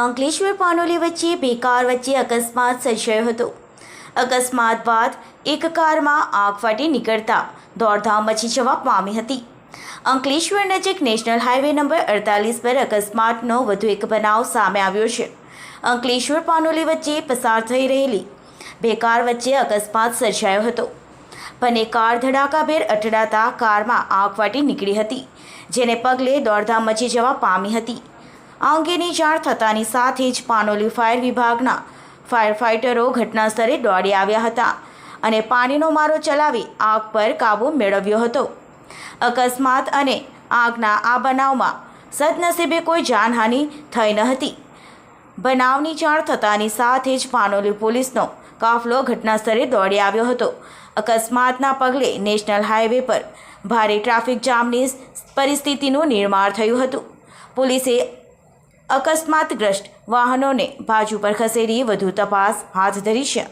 અંકલેશ્વર પાનોલી વચ્ચે બે કાર વચ્ચે અકસ્માત સર્જાયો હતો. અકસ્માત બાદ એક કારમાં આગ ફાટી નીકળતા દોડધામ મચી જવા પામી હતી. અંકલેશ્વર નજીક નેશનલ હાઈવે નંબર અડતાલીસ પર અકસ્માતનો વધુ એક બનાવ સામે આવ્યો છે. અંકલેશ્વર પાનોલી વચ્ચે પસાર થઈ રહેલી બે કાર વચ્ચે અકસ્માત સર્જાયો હતો. બંને કાર ધડાકાભેર અથડાતા કારમાં આગ ફાટી નીકળી હતી, જેને પગલે દોડધામ મચી જવા પામી હતી. આ અંગેની જાણ થતાની સાથે જ પાનોલી ફાયર વિભાગના ફાયર ફાઇટરો ઘટનાસ્થળે દોડી આવ્યા હતા અને પાણીનો મારો ચલાવી આગ પર કાબૂ મેળવ્યો હતો. અકસ્માત અને આગના આ બનાવમાં સદનસીબે કોઈ જાનહાનિ થઈ ન હતી. બનાવની જાણ થતાની સાથે જ પાનોલી પોલીસનો કાફલો ઘટનાસ્થળે દોડી આવ્યો હતો. અકસ્માતના પગલે નેશનલ હાઈવે પર ભારે ટ્રાફિક જામની પરિસ્થિતિનું નિર્માણ થયું હતું. પોલીસે અકસ્માતગ્રસ્ત વાહનોને બાજુ પર ખસેડી વધુ તપાસ હાથ ધરી છે.